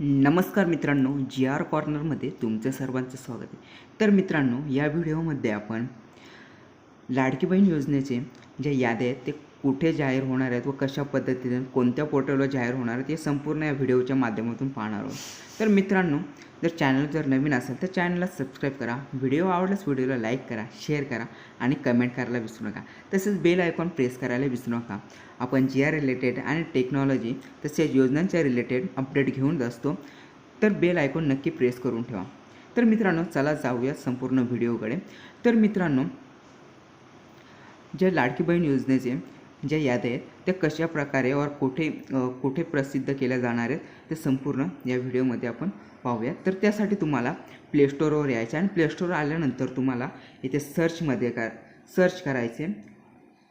नमस्कार मित्रांनो जी आर कॉर्नरमध्ये तुमचं सर्वांचं स्वागत आहे. तर मित्रांनो या व्हिडिओमध्ये आपण लाडकी बहीण योजनेचे जे याद्या आहेत ते कुठे जाहीर होणार आहेत व कशा पद्धतीने कोणत्या पोर्टलवर जाहीर होणार आहेत हे संपूर्ण या व्हिडिओच्या माध्यमातून पाहणार आहोत. तर मित्रांनो जर चॅनल जर नवीन असेल तर चॅनलला सबस्क्राईब करा. व्हिडिओ आवडल्यास व्हिडिओला लाईक करा शेअर करा आणि कमेंट करायला विसरू नका. तसेच बेल आयकॉन प्रेस करायला विसरू नका. आपण जी आर रिलेटेड आणि टेक्नॉलॉजी तसेच योजनांच्या रिलेटेड अपडेट घेऊन असतो तर बेल आयकॉन नक्की प्रेस करून ठेवा. तर मित्रांनो चला जाऊया संपूर्ण व्हिडिओकडे. तर मित्रांनो ज्या लाडकी बहीण योजनेचे ज्या याद्या आहेत त्या कशा प्रकारे और कुठे कुठे प्रसिद्ध केल्या जाणार आहेत ते संपूर्ण या व्हिडिओमध्ये आपण पाहूया. तर त्यासाठी तुम्हाला प्लेस्टोरवर यायचं आणि प्लेस्टोर आल्यानंतर तुम्हाला इथे सर्चमध्ये का सर्च करायचे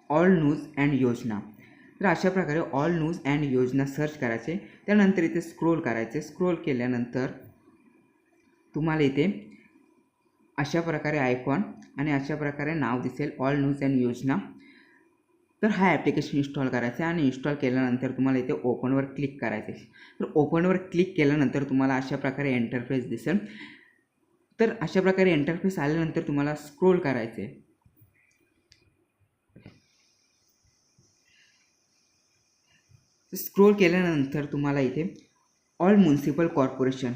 ऑल न्यूज अँड योजना तर अशा प्रकारे ऑल न्यूज अँड योजना सर्च करायचे त्यानंतर इथे स्क्रोल करायचे स्क्रोल केल्यानंतर तुम्हाला इथे अशा प्रकारे आयकॉन आणि अशा प्रकारे नाव दिसेल ऑल न्यूज अँड योजना तर हा ॲप्लिकेशन इन्स्टॉल करायचा आहे आणि इन्स्टॉल केल्यानंतर तुम्हाला इथे ओपनवर क्लिक करायचे तर ओपनवर क्लिक केल्यानंतर तुम्हाला अशा प्रकारे इंटरफेस दिसेल. तर अशा प्रकारे इंटरफेस आल्यानंतर तुम्हाला स्क्रोल करायचे स्क्रोल केल्यानंतर तुम्हाला इथे ऑल म्युन्सिपल कॉर्पोरेशन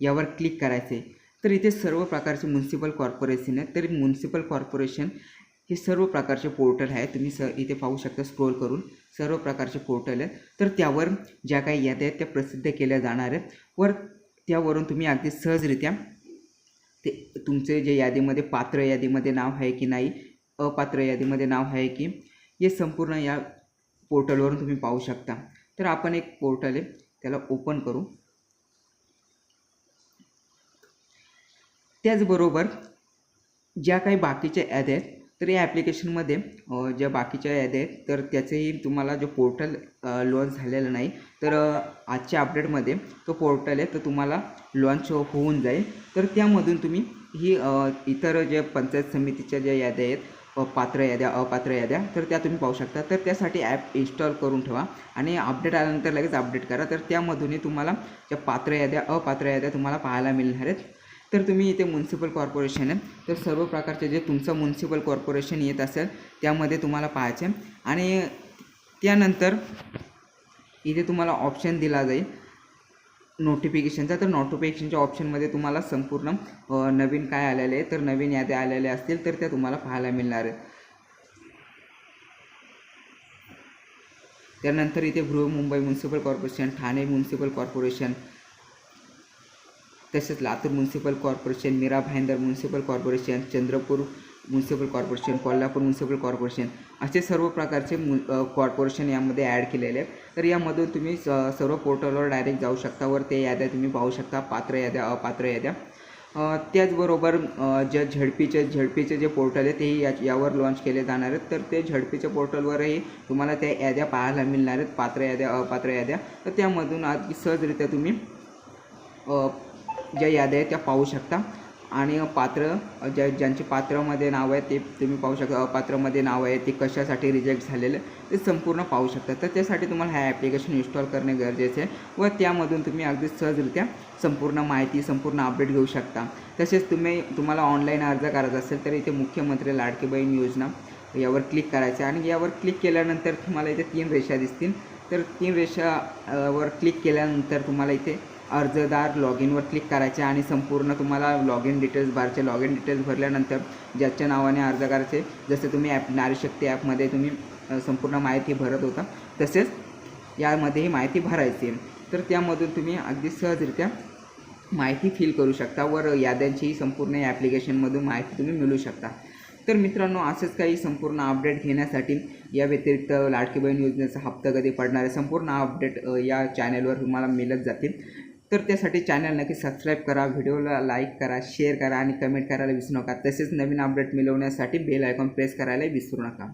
यावर क्लिक करायचे तर इथे सर्व प्रकारचे म्युन्सिपल कॉर्पोरेशन आहेत. तर म्युन्सिपल कॉर्पोरेशन हे सर्व प्रकारचे पोर्टल आहे तुम्ही स इथे पाहू शकता स्क्रोल करून सर्व प्रकारचे पोर्टल आहेत. तर त्यावर ज्या काही याद्या आहेत त्या प्रसिद्ध केल्या जाणार आहेत. वर त्यावरून तुम्ही अगदी सहजरित्या ते तुमचे जे यादीमध्ये पात्र यादीमध्ये नाव आहे की नाही अपात्र यादीमध्ये नाव आहे की हे संपूर्ण या पोर्टलवरून तुम्ही पाहू शकता. तर आपण एक पोर्टल आहे त्याला ओपन करू. त्याचबरोबर ज्या काही बाकीच्या याद्या आहेत तर या ॲप्लिकेशनमध्ये ज्या बाकीच्या याद्या आहेत तर त्याचेही तुम्हाला जो पोर्टल लॉन्च झालेला नाही तर आजच्या अपडेटमध्ये तो पोर्टल आहे तर तुम्हाला लॉन्च होऊन जाईल. तर त्यामधून तुम्ही ही इतर जे पंचायत समितीच्या ज्या याद्या आहेत पात्र याद्या अपात्र याद्या तर त्या तुम्ही पाहू शकता. तर त्यासाठी ॲप इन्स्टॉल करून ठेवा आणि अपडेट आल्यानंतर लगेच अपडेट करा. तर त्यामधूनही तुम्हाला ज्या पात्र याद्या अपात्र याद्या तुम्हाला पाहायला मिळणार आहेत. तर तुम्ही इथे म्युन्सिपल कॉर्पोरेशन आहे. तर सर्व प्रकारचे जे तुमचं म्युन्सिपल कॉर्पोरेशन येत असेल त्यामध्ये तुम्हाला पाहायचे. आणि त्यानंतर इथे तुम्हाला ऑप्शन दिला जाईल. नोटिफिकेशनचा तर नोटिफिकेशनच्या ऑप्शनमध्ये तुम्हाला संपूर्ण नवीन काय आलेले आहे तर नवीन याद्या आलेल्या असतील तर त्या तुम्हाला पाहायला मिळणार आहे त्यानंतर इथे Brihanmumbai municipal corporation Thane municipal corporation तसेच Latur municipal corporation Mira Bhayandar municipal corporation Chandrapur municipal corporation Kolhapur municipal corporation असे सर्व प्रकारचे मु कॉर्पोरेशन यामध्ये ॲड केलेले आहेत. तर यामधून तुम्ही स- सर्व पोर्टलवर डायरेक्ट जाऊ शकता. वर ते याद्या तुम्ही पाहू शकता. पात्र याद्या अपात्र याद्या. त्याचबरोबर जे ज्या झडपीचे झडपीचे जे पोर्टल आहे तेही या यावर लॉन्च केले जाणार आहेत. तर ते झडपीच्या पोर्टलवरही तुम्हाला त्या याद्या पाहायला मिळणार आहेत. पात्र याद्या अपात्र याद्या. तर त्यामधून अगदी सहजरित्या तुम्ही ज्या याद्या आहेत त्या पाहू शकता. आणि पात्र ज्या ज्यांचे पात्रामध्ये नाव आहे ते तुम्ही पाहू शकता. पात्रामध्ये नाव आहे ते कशासाठी रिजेक्ट झालेलं ते संपूर्ण पाहू शकता. तर त्यासाठी तुम्हाला ह्या ॲप्लिकेशन इन्स्टॉल करणे गरजेचे आहे व त्यामधून तुम्ही अगदी सहजरित्या संपूर्ण माहिती संपूर्ण अपडेट घेऊ शकता. तसेच तुम्ही तुम्हाला ऑनलाईन अर्ज करायचा असेल तर इथे मुख्यमंत्री लाडकी बहीण योजना यावर क्लिक करायचं आणि यावर क्लिक केल्यानंतर तुम्हाला इथे तीन रेषा दिसतील. तर तीन रेषा वर क्लिक केल्यानंतर तुम्हाला इथे अर्जदार लॉग इनवर क्लिक करायचे आणि संपूर्ण तुम्हाला लॉग इन डिटेल्स भरायचे लॉग इन डिटेल्स भरल्यानंतर ज्याच्या नावाने अर्ज करायचे. जसे तुम्ही ॲप नारीशक्ती ॲपमध्ये तुम्ही संपूर्ण माहिती भरत होता तसेच यामध्येही माहिती भरायची. तर त्यामधून तुम्ही अगदी सहजरित्या माहिती फिल करू शकता. वर याद्यांचीही संपूर्ण या ॲप्लिकेशनमधून माहिती तुम्ही मिळू शकता. तर मित्रांनो असंच काही संपूर्ण अपडेट घेण्यासाठी या व्यतिरिक्त लाडकी बहीण योजनेचा हप्ता कधी पडणार आहे? संपूर्ण अपडेट या चॅनलवर तुम्हाला मिळत जातील. तर त्यासाठी चॅनल नक्की सबस्क्राईब करा व्हिडिओला लाईक करा शेअर करा आणि कमेंट करायला विसरू नका. तसेच नवीन अपडेट मिळवण्यासाठी बेल आयकॉन प्रेस करायला विसरू नका.